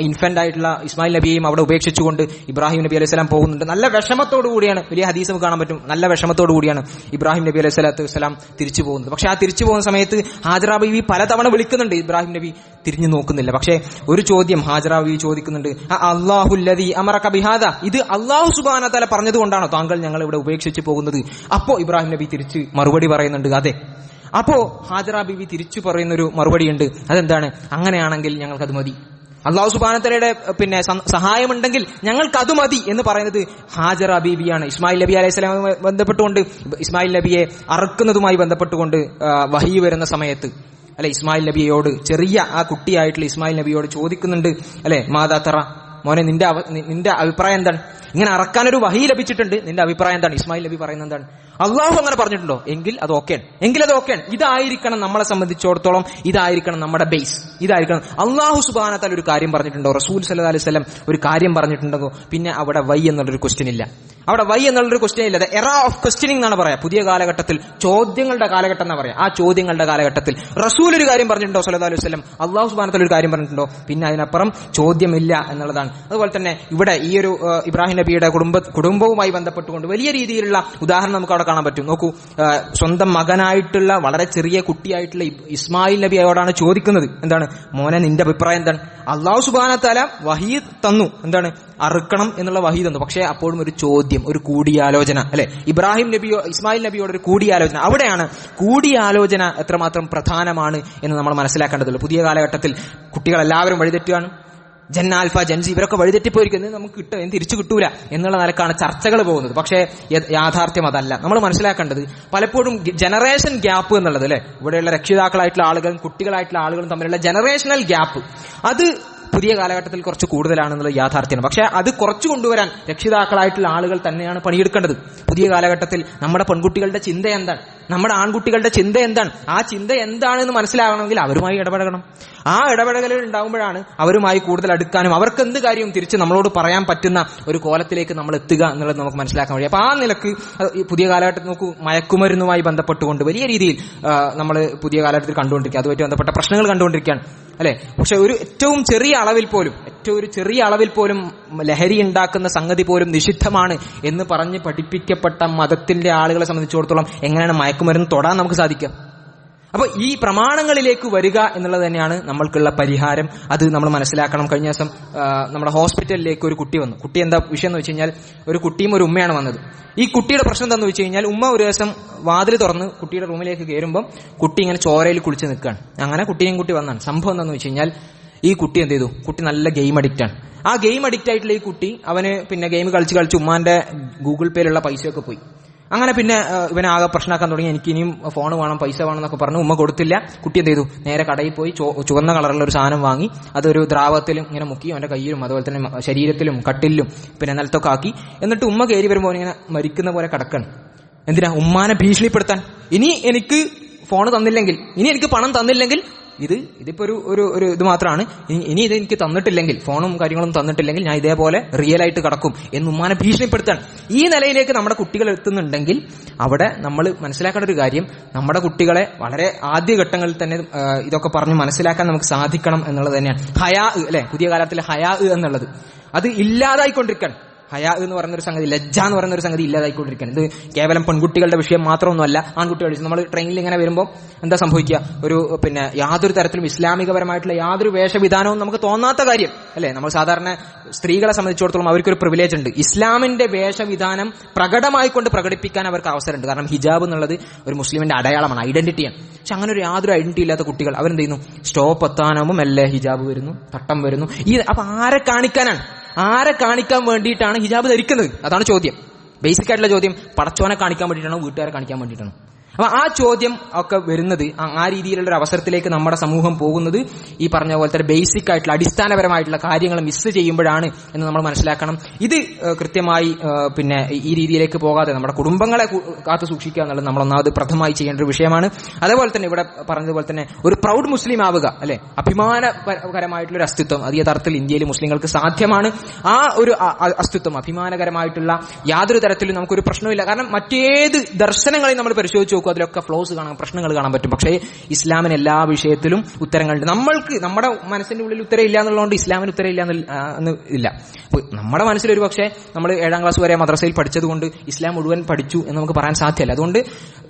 [SPEAKER 1] ഇൻഫന്റ് ആയിട്ടുള്ള ഇസ്മായിൽ നബിയെയും അവിടെ ഉപേക്ഷിച്ചുകൊണ്ട് ഇബ്രാഹിം നബി അലൈഹി സ്വലാം പോകുന്നുണ്ട്. നല്ല വിഷമത്തോടു കൂടിയാണ്. വലിയ ഹദീസും കാണാൻ പറ്റും. നല്ല വിഷമത്തോടു കൂടിയാണ് ഇബ്രാഹിം നബി അലൈഹി സ്വലാത്തു വസ്സലാം തിരിച്ചു പോകുന്നത്. പക്ഷെ ആ തിരിച്ചു പോകുന്ന സമയത്ത് ഹാജറ ബീവി പലതവണ വിളിക്കുന്നുണ്ട്. ഇബ്രാഹിം നബി തിരിഞ്ഞു നോക്കുന്നില്ല. പക്ഷേ ഒരു ചോദ്യം ഹാജറ ബീവി ചോദിക്കുന്നുണ്ട്. അള്ളാഹുല്ലതി അമറക്ക ബിഹാദ. ഇത് അള്ളാഹു സുബാന തല പറഞ്ഞതുകൊണ്ടാണോ താങ്കൾ ഞങ്ങൾ ഇവിടെ ഉപേക്ഷിച്ച് പോകുന്നത്. അപ്പോ ഇബ്രാഹിം നബി തിരിച്ച് മറുപടി പറയുന്നുണ്ട്. അതെ. അപ്പോ ഹാജറ ബീവി തിരിച്ചു പറയുന്നൊരു മറുപടിയുണ്ട്. അതെന്താണ്? അങ്ങനെയാണെങ്കിൽ ഞങ്ങൾക്കത് മതി. അള്ളാഹു സുബാനത്തലയുടെ പിന്നെ സഹായമുണ്ടെങ്കിൽ ഞങ്ങൾക്ക് അത് മതി എന്ന് പറയുന്നത് ഹാജറ ബീബിയാണ് ഇസ്മായിൽ നബി അലൈഹി ബന്ധപ്പെട്ടുകൊണ്ട് ഇസ്മായിൽ നബിയെ അറക്കുന്നതുമായി ബന്ധപ്പെട്ടുകൊണ്ട് വഹി വരുന്ന സമയത്ത് അല്ലെ ഇസ്മായിൽ നബിയോട് ചെറിയ ആ കുട്ടിയായിട്ടുള്ള ഇസ്മായിൽ നബിയോട് ചോദിക്കുന്നുണ്ട് അല്ലെ തറ മോനെ നിന്റെ നിന്റെ അഭിപ്രായം എന്താണ്? ഇങ്ങനെ അറക്കാൻ ഒരു വഹി ലഭിച്ചിട്ടുണ്ട്. നിന്റെ അഭിപ്രായം എന്താണ്? ഇസ്മായിൽ നബി പറയുന്നത് എന്താണ്? അള്ളാഹു അങ്ങനെ പറഞ്ഞിട്ടുണ്ടോ? എങ്കിൽ അത് ഓക്കെ എങ്കിൽ അത് ഓക്കെ ഇതായിരിക്കണം നമ്മളെ സംബന്ധിച്ചിടത്തോളം ഇതായിരിക്കണം നമ്മുടെ ബേസ് ഇതായിരിക്കണം. അള്ളാഹു സുബാനത്താൽ ഒരു കാര്യം പറഞ്ഞിട്ടുണ്ടോ? റസൂൽ സല്ലാ അലൈഹി സ്വലം ഒരു കാര്യം പറഞ്ഞിട്ടുണ്ടോ പിന്നെ അവിടെ വൈ എന്നുള്ളൊരു ക്വസ്റ്റ്യൻ ഇല്ല. അവിടെ വൈ എന്നുള്ളൊരു ക്വസ്റ്റ്യൻ ഇല്ല. എറ ഓഫ് ക്വസ്റ്റ്യനിങ് എന്നാണ് പറയാ. പുതിയ കാലഘട്ടത്തിൽ ചോദ്യങ്ങളുടെ കാലഘട്ടം എന്നാ പറയാ. ആ ചോദ്യങ്ങളുടെ കാലഘട്ടത്തിൽ റസൂൽ ഒരു കാര്യം പറഞ്ഞിട്ടുണ്ടോ? സല്ലല്ലാഹു അലൈഹി സ്വലം അള്ളാഹു സുബാനത്തിൽ ഒരു കാര്യം പറഞ്ഞിട്ടുണ്ടോ? പിന്നെ അതിനപ്പുറം ചോദ്യമില്ല എന്നുള്ളതാണ്. അതുപോലെ തന്നെ ഇവിടെ ഈ ഒരു ഇബ്രാഹിം നബിയുടെ കുടുംബ കുടുംബവുമായി ബന്ധപ്പെട്ടുകൊണ്ട് വലിയ രീതിയിലുള്ള ഉദാഹരണം നമുക്ക് അവിടെ കാണാൻ പറ്റും. നോക്കൂ സ്വന്തം മകനായിട്ടുള്ള വളരെ ചെറിയ കുട്ടിയായിട്ടുള്ള ഇസ്മായിൽ നബി അയോടാണ് ചോദിക്കുന്നത്. എന്താണ്? മോനെ നിന്റെ അഭിപ്രായം എന്താണ്? അള്ളാഹു സുബാനത്താല വഹീ തന്നു. എന്താണ്? അറുക്കണം എന്നുള്ള വഹി തന്നു. പക്ഷേ അപ്പോഴും ഒരു ചോദ്യം ഒരു കൂടിയാലോചന അല്ലെ? ഇബ്രാഹിം നബിയോ ഇസ്മായിൽ നബിയോട് ഒരു കൂടിയാലോചന. അവിടെയാണ് കൂടിയാലോചന എത്രമാത്രം പ്രധാനമാണ് എന്ന് നമ്മൾ മനസ്സിലാക്കേണ്ടതുള്ളൂ. പുതിയ കാലഘട്ടത്തിൽ കുട്ടികൾ എല്ലാവരും വഴിതെറ്റുകയാണ് ജൻ ആൽഫ ജൻസി ഇവരൊക്കെ വഴിതെറ്റിപ്പോയിരിക്കുന്നത് നമുക്ക് കിട്ടും തിരിച്ചു കിട്ടൂല എന്നുള്ള നിലക്കാണ് ചർച്ചകൾ പോകുന്നത്. പക്ഷേ യാഥാർത്ഥ്യം അതല്ല. നമ്മൾ മനസ്സിലാക്കേണ്ടത് പലപ്പോഴും ജനറേഷൻ ഗ്യാപ്പ് എന്നുള്ളത് അല്ലെ? ഇവിടെയുള്ള രക്ഷിതാക്കളായിട്ടുള്ള ആളുകളും കുട്ടികളായിട്ടുള്ള ആളുകളും തമ്മിലുള്ള ജനറേഷണൽ ഗ്യാപ്പ് അത് പുതിയ കാലഘട്ടത്തിൽ കുറച്ച് കൂടുതലാണെന്നുള്ളത് യാഥാർത്ഥ്യമാണ്. പക്ഷേ അത് കുറച്ചു കൊണ്ടുവരാൻ രക്ഷിതാക്കളായിട്ടുള്ള ആളുകൾ തന്നെയാണ് പണിയെടുക്കേണ്ടത്. പുതിയ കാലഘട്ടത്തിൽ നമ്മുടെ പെൺകുട്ടികളുടെ ചിന്ത എന്താണ്? നമ്മുടെ ആൺകുട്ടികളുടെ ചിന്ത എന്താണ്? ആ ചിന്ത എന്താണെന്ന് മനസ്സിലാകണമെങ്കിൽ അവരുമായി ഇടപഴകണം. ആ ഇടപെടലുകൾ ഉണ്ടാകുമ്പോഴാണ് അവരുമായി കൂടുതൽ അടുക്കാനും അവർക്ക് എന്ത് കാര്യവും തിരിച്ച് നമ്മളോട് പറയാൻ പറ്റുന്ന ഒരു കോലത്തിലേക്ക് നമ്മൾ എത്തുക എന്നുള്ളത് നമുക്ക് മനസ്സിലാക്കാൻ കഴിയും. അപ്പൊ ആ നിലയ്ക്ക് പുതിയ കാലഘട്ടത്തിൽ നോക്കൂ മയക്കുമരുന്നുമായി ബന്ധപ്പെട്ടുകൊണ്ട് വലിയ രീതിയിൽ നമ്മൾ പുതിയ കാലഘട്ടത്തിൽ കണ്ടുകൊണ്ടിരിക്കുക. അതുമായിട്ട് ബന്ധപ്പെട്ട പ്രശ്നങ്ങൾ കണ്ടുകൊണ്ടിരിക്കുകയാണ്. അല്ലെ? പക്ഷെ ഒരു ഏറ്റവും ചെറിയ അളവിൽ പോലും ഒരു ചെറിയ അളവിൽ പോലും ലഹരി ഉണ്ടാക്കുന്ന സംഗതി പോലും നിഷിദ്ധമാണ് എന്ന് പറഞ്ഞ് പഠിപ്പിക്കപ്പെട്ട മതത്തിന്റെ ആളുകളെ സംബന്ധിച്ചിടത്തോളം എങ്ങനെയാണ് മയക്കുമരുന്ന് തൊടാൻ നമുക്ക് സാധിക്കുക? അപ്പൊ ഈ പ്രമാണങ്ങളിലേക്ക് വരിക എന്നുള്ളത് തന്നെയാണ് നമ്മൾക്കുള്ള പരിഹാരം. അത് നമ്മൾ മനസ്സിലാക്കണം. കഴിഞ്ഞ ദിവസം നമ്മുടെ ഹോസ്പിറ്റലിലേക്ക് ഒരു കുട്ടി വന്നു. കുട്ടി എന്താ വിഷയം എന്ന് വെച്ച് കഴിഞ്ഞാൽ ഒരു കുട്ടിയും ഒരു ഉമ്മയാണ് വന്നത്. ഈ കുട്ടിയുടെ പ്രശ്നം എന്താണെന്ന് വെച്ച് കഴിഞ്ഞാൽ ഉമ്മ ഒരു ദിവസം വാതിൽ തുറന്ന് കുട്ടിയുടെ റൂമിലേക്ക് കയറുമ്പോൾ കുട്ടി ഇങ്ങനെ ചോരയിൽ കുളിച്ച് നിൽക്കുകയാണ്. അങ്ങനെ കുട്ടിയും കുട്ടി വന്നാണ്. സംഭവം എന്താണെന്ന് വെച്ച് കഴിഞ്ഞാൽ ഈ കുട്ടി എന്ത് ചെയ്തു? കുട്ടി നല്ല ഗെയിം അഡിക്റ്റ് ആണ്. ആ ഗെയിം അഡിക്റ്റ് ആയിട്ടുള്ള ഈ കുട്ടി അവന് പിന്നെ ഗെയിം കളിച്ച് കളിച്ച് ഉമ്മാന്റെ ഗൂഗിൾ പേയിലുള്ള പൈസയൊക്കെ പോയി. അങ്ങനെ പിന്നെ ഇവനെ ആകെ പ്രശ്നമാക്കാൻ തുടങ്ങി. എനിക്ക് ഇനിയും ഫോൺ വേണം പൈസ വേണം എന്നൊക്കെ പറഞ്ഞു. ഉമ്മ കൊടുത്തില്ല. കുട്ടി എന്ത് ചെയ്തു? നേരെ കടയിൽ പോയി ചുവന്ന കളറുള്ള ഒരു സാധനം വാങ്ങി. അതൊരു ദ്രാവത്തിലും ഇങ്ങനെ മുക്കി അവന്റെ കയ്യിലും അതുപോലെ തന്നെ ശരീരത്തിലും കട്ടിലും പിന്നെ നിലത്തൊക്കെ ആക്കി. എന്നിട്ട് ഉമ്മ കയറി വരുമ്പോൾ ഇങ്ങനെ മരിക്കുന്ന പോലെ കിടക്കണം. എന്തിനാ? ഉമ്മാനെ ഭീഷണിപ്പെടുത്താൻ. ഇനി എനിക്ക് ഫോൺ തന്നില്ലെങ്കിൽ ഇനി എനിക്ക് പണം തന്നില്ലെങ്കിൽ ഇത് ഇതിപ്പോ ഒരു ഒരു ഒരു ഇത് മാത്രമാണ്. ഇനി- ഇത് എനിക്ക് തന്നിട്ടില്ലെങ്കിൽ ഫോണും കാര്യങ്ങളും തന്നിട്ടില്ലെങ്കിൽ ഞാൻ ഇതേപോലെ റിയൽ ആയിട്ട് കടക്കും എന്ന് ഉമ്മാനെ ഭീഷണിപ്പെടുത്താൻ ഈ നിലയിലേക്ക് നമ്മുടെ കുട്ടികൾ എത്തുന്നുണ്ടെങ്കിൽ അവിടെ നമ്മൾ മനസ്സിലാക്കേണ്ട ഒരു കാര്യം നമ്മുടെ കുട്ടികളെ വളരെ ആദ്യഘട്ടങ്ങളിൽ തന്നെ ഇതൊക്കെ പറഞ്ഞ് മനസ്സിലാക്കാൻ നമുക്ക് സാധിക്കണം എന്നുള്ളത് തന്നെയാണ്. ഹയാ അല്ലെ? പുതിയ കാലത്തിലെ ഹയാ എന്നുള്ളത്. അത് ഇല്ലാതായിക്കൊണ്ടിരിക്കാൻ ഹയാ എന്ന് പറയുന്ന ഒരു സംഗതി ലജ്ജ എന്ന് പറയുന്ന ഒരു സംഗതി ഇല്ലാതായിക്കൊണ്ടിരിക്കുകയാണ്. ഇത് കേവലം പെൺകുട്ടികളുടെ വിഷയം മാത്രമൊന്നുമല്ല ആൺകുട്ടികൾ നമ്മൾ ട്രെയിനിൽ ഇങ്ങനെ വരുമ്പോൾ എന്താ സംഭവിക്കുക? ഒരു പിന്നെ യാതൊരു തരത്തിലും ഇസ്ലാമികപരമായിട്ടുള്ള യാതൊരു വേഷവിധാനവും നമുക്ക് തോന്നാത്ത കാര്യം അല്ലെ? നമ്മൾ സാധാരണ സ്ത്രീകളെ സംബന്ധിച്ചിടത്തോളം അവർക്കൊരു പ്രിവിലേജ് ഉണ്ട്. ഇസ്ലാമിന്റെ വേഷവിധാനം പ്രകടമായിക്കൊണ്ട് പ്രകടിപ്പിക്കാൻ അവർക്ക് അവസരമുണ്ട്. കാരണം ഹിജാബ് എന്നുള്ളത് ഒരു മുസ്ലിമിന്റെ അടയാളമാണ് ഐഡന്റിറ്റിയാണ്. പക്ഷെ അങ്ങനെ ഒരു യാതൊരു ഐഡന്റിറ്റി ഇല്ലാത്ത കുട്ടികൾ അവരെന്ത് ചെയ്യുന്നു? സ്റ്റോപ്പ് എത്താനാകുമ്പോൾ മെല്ലെ ഹിജാബ് വരുന്നു തട്ടം വരുന്നു. ഈ അപ്പൊ ആരെ കാണിക്കാനാണ്? ആരെ കാണിക്കാൻ വേണ്ടിയിട്ടാണ് ഹിജാബ് ധരിക്കുന്നത്? അതാണ് ചോദ്യം. ബേസിക് ആയിട്ടുള്ള ചോദ്യം. പടച്ചോനെ കാണിക്കാൻ വേണ്ടിയിട്ടാണോ? വീട്ടുകാരെ കാണിക്കാൻ വേണ്ടിയിട്ടാണോ? അപ്പൊ ആ ചോദ്യം ഒക്കെ വരുന്നത് ആ- രീതിയിലുള്ള ഒരു അവസരത്തിലേക്ക് നമ്മുടെ സമൂഹം പോകുന്നത് ഈ പറഞ്ഞ പോലത്തെ ബേസിക് ആയിട്ടുള്ള അടിസ്ഥാനപരമായിട്ടുള്ള കാര്യങ്ങൾ മിസ് ചെയ്യുമ്പോഴാണ് എന്ന് നമ്മൾ മനസ്സിലാക്കണം. ഇത് കൃത്യമായി പിന്നെ ഈ രീതിയിലേക്ക് പോകാതെ നമ്മുടെ കുടുംബങ്ങളെ കാത്തു സൂക്ഷിക്കുക എന്നുള്ളത് നമ്മൾ ഒന്നാമത് പ്രഥമമായി ചെയ്യേണ്ട ഒരു വിഷയമാണ്. അതേപോലെ തന്നെ ഇവിടെ പറഞ്ഞതുപോലെ തന്നെ ഒരു പ്രൗഡ് മുസ്ലിം ആവുക അല്ലെ? അഭിമാനകരമായിട്ടുള്ള ഒരു അസ്തിത്വം അത് യഥാർത്ഥത്തിൽ ഇന്ത്യയിൽ മുസ്ലിങ്ങൾക്ക് സാധ്യമാണ്. ആ ഒരു അസ്തിത്വം അഭിമാനകരമായിട്ടുള്ള യാതൊരു തരത്തിലും നമുക്കൊരു പ്രശ്നമില്ല കാരണം മറ്റേത് ദർശനങ്ങളെയും നമ്മൾ പരിശോധിച്ച് നോക്കും അതിലൊക്കെ ഫ്ലോസ് കാണാം പ്രശ്നങ്ങൾ കാണാൻ പറ്റും. പക്ഷേ ഇസ്ലാമിന് എല്ലാ വിഷയത്തിലും ഉത്തരങ്ങളുണ്ട് നമ്മൾക്ക് നമ്മുടെ മനസ്സിന്റെ ഉള്ളിൽ ഉത്തരം ഇല്ല എന്നുള്ളതുകൊണ്ട് ഇസ്ലാമിന് ഉത്തരം ഇല്ല എന്ന് ഇല്ല. നമ്മുടെ മനസ്സിൽ ഒരു പക്ഷേ നമ്മൾ ഏഴാം ക്ലാസ് വരെ മദ്രസയിൽ പഠിച്ചതുകൊണ്ട് ഇസ്ലാം മുഴുവൻ പഠിച്ചു എന്ന് നമുക്ക് പറയാൻ സാധ്യമല്ല. അതുകൊണ്ട്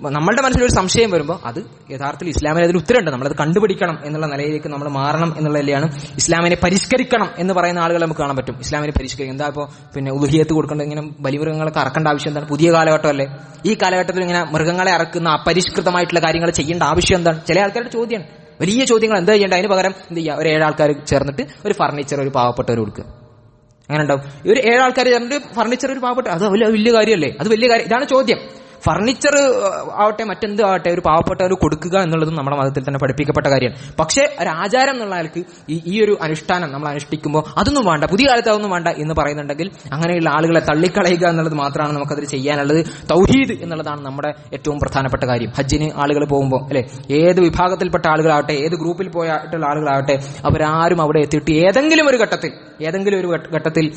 [SPEAKER 1] നമ്മളുടെ മനസ്സിൽ ഒരു സംശയം വരുമ്പോൾ അത് യഥാർത്ഥത്തിൽ ഇസ്ലാമിന് അതിൽ ഉത്തരമുണ്ട്. നമ്മളത് കണ്ടുപിടിക്കണം എന്നുള്ള നിലയിലേക്ക് നമ്മൾ മാറണം എന്നുള്ളതിലാണ് ഇസ്ലാമിനെ പരിഷ്കരിക്കണം എന്ന് പറയുന്ന ആളുകളെ നമുക്ക് കാണാൻ പറ്റും. ഇസ്ലാമിനെ പരിഷ്കരിക്കും. എന്താ ഇപ്പോൾ പിന്നെ ഉദഹിയത്ത് കൊടുക്കേണ്ട ഇങ്ങനെ ബലിമൃഗങ്ങളൊക്കെ അറക്കേണ്ട ആവശ്യം എന്താണ്? പുതിയ കാലഘട്ടമല്ലേ? ഈ കാലഘട്ടത്തിൽ ഇങ്ങനെ മൃഗങ്ങളെ അറക്കുന്ന അപരിഷ്കൃതമായിട്ടുള്ള കാര്യങ്ങൾ ചെയ്യേണ്ട ആവശ്യം എന്താണ്? ചില ആൾക്കാരുടെ ചോദ്യമാണ്. വലിയ ചോദ്യങ്ങൾ എന്താ ചെയ്യേണ്ട അതിന് പകരം എന്ത് ചെയ്യുക? ഒരു ഏഴാൾക്കാർ ചേർന്നിട്ട് ഒരു ഫർണിച്ചർ ഒരു പാവപ്പെട്ടവർ കൊടുക്കുക. അങ്ങനെ ഉണ്ടാവും. ഒരു ഏഴാൾക്കാർ ചേർന്നിട്ട് ഫർണിച്ചർ ഒരു പാവപ്പെട്ട അത് വലിയ വലിയ കാര്യമല്ലേ? അത് വലിയ കാര്യം ഇതാണ് ചോദ്യം. ഫർണിച്ചർ ആവട്ടെ മറ്റെന്ത് ആവട്ടെ ഒരു പാവപ്പെട്ടവർ കൊടുക്കുക എന്നുള്ളതും നമ്മുടെ മതത്തിൽ തന്നെ പഠിപ്പിക്കപ്പെട്ട കാര്യമാണ് പക്ഷേ ആചാരം എന്നുള്ള ആൾക്ക് ഈ ഒരു അനുഷ്ഠാനം നമ്മൾ അനുഷ്ഠിക്കുമ്പോൾ അതൊന്നും വേണ്ട പുതിയ കാലത്ത് അതൊന്നും വേണ്ട എന്ന് പറയുന്നുണ്ടെങ്കിൽ അങ്ങനെയുള്ള ആളുകളെ തള്ളിക്കളയുക എന്നുള്ളത് മാത്രമാണ് നമുക്കതിൽ ചെയ്യാനുള്ളത്. തൗഹീദ് എന്നുള്ളതാണ് നമ്മുടെ ഏറ്റവും പ്രധാനപ്പെട്ട കാര്യം. ഹജ്ജിന് ആളുകൾ പോകുമ്പോൾ അല്ലെ? ഏത് വിഭാഗത്തിൽപ്പെട്ട ആളുകളാവട്ടെ ഏത് ഗ്രൂപ്പിൽ പോയിട്ടുള്ള ആളുകളാവട്ടെ അവരാരും അവിടെ എത്തിയിട്ട് ഏതെങ്കിലും ഒരു ഘട്ടത്തിൽ ഏതെങ്കിലും ഒരു ഘട്ടത്തിൽ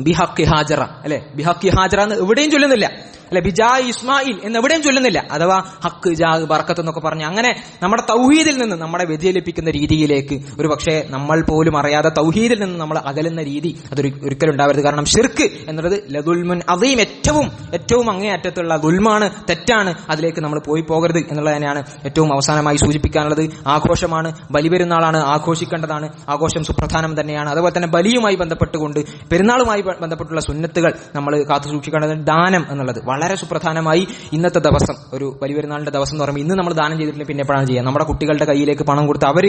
[SPEAKER 1] ബിഹക്കി ഹാജറ അല്ലെ? ബിഹക്കി ഹാജറ എന്ന് എവിടെയും ചൊല്ലുന്നില്ല. അല്ലെ ബിജാ ഇസ്മായിൽ എന്ന് എവിടെയും ചൊല്ലുന്നില്ല. അഥവാ ഹക്ക് ജാഹ് ബർക്കത്ത് എന്നൊക്കെ പറഞ്ഞ് അങ്ങനെ നമ്മുടെ തൗഹീദിൽ നിന്ന് നമ്മളെ വ്യതിചലിപ്പിക്കുന്ന രീതിയിലേക്ക് ഒരു പക്ഷേ നമ്മൾ പോലും അറിയാതെ തൗഹീദിൽ നിന്ന് നമ്മൾ അകലുന്ന രീതി അതൊരു ഒരിക്കലും ഉണ്ടാവരുത്. കാരണം ഷിർക്ക് എന്നുള്ളത് ലതുൽമുൻ അതീം ഏറ്റവും ഏറ്റവും അങ്ങേയറ്റത്തുള്ള ദുൽമാണ് തെറ്റാണ് അതിലേക്ക് നമ്മൾ പോയി പോകരുത് എന്നുള്ളത് തന്നെയാണ് ഏറ്റവും അവസാനമായി സൂചിപ്പിക്കാനുള്ളത്. ആഘോഷമാണ് ബലിപെരുന്നാളാണ് ആഘോഷിക്കേണ്ടതാണ് ആഘോഷം സുപ്രധാനം തന്നെയാണ്. അതുപോലെ തന്നെ ബലിയുമായി ബന്ധപ്പെട്ടുകൊണ്ട് പെരുന്നാളുമായി ബന്ധപ്പെട്ടുള്ള സുന്നത്തുകൾ നമ്മൾ കാത്തു സൂക്ഷിക്കേണ്ടത് ദാനം എന്നുള്ളത് വളരെ സുപ്രധാനമായി ഇന്നത്തെ ദിവസം ഒരു ബലിപെരുന്നാളിന്റെ ദിവസം എന്ന് പറയുമ്പോൾ ഇന്ന് നമ്മൾ ദാനം ചെയ്തിട്ടില്ല പിന്നെ എപ്പോഴാണ് ചെയ്യുക? നമ്മുടെ കുട്ടികളുടെ കയ്യിലേക്ക് പണം കൊടുത്ത് അവർ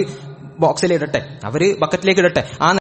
[SPEAKER 1] ബോക്സിലിടട്ടെ അവർ ബക്കറ്റിലേക്ക് ഇടട്ടെ. ആ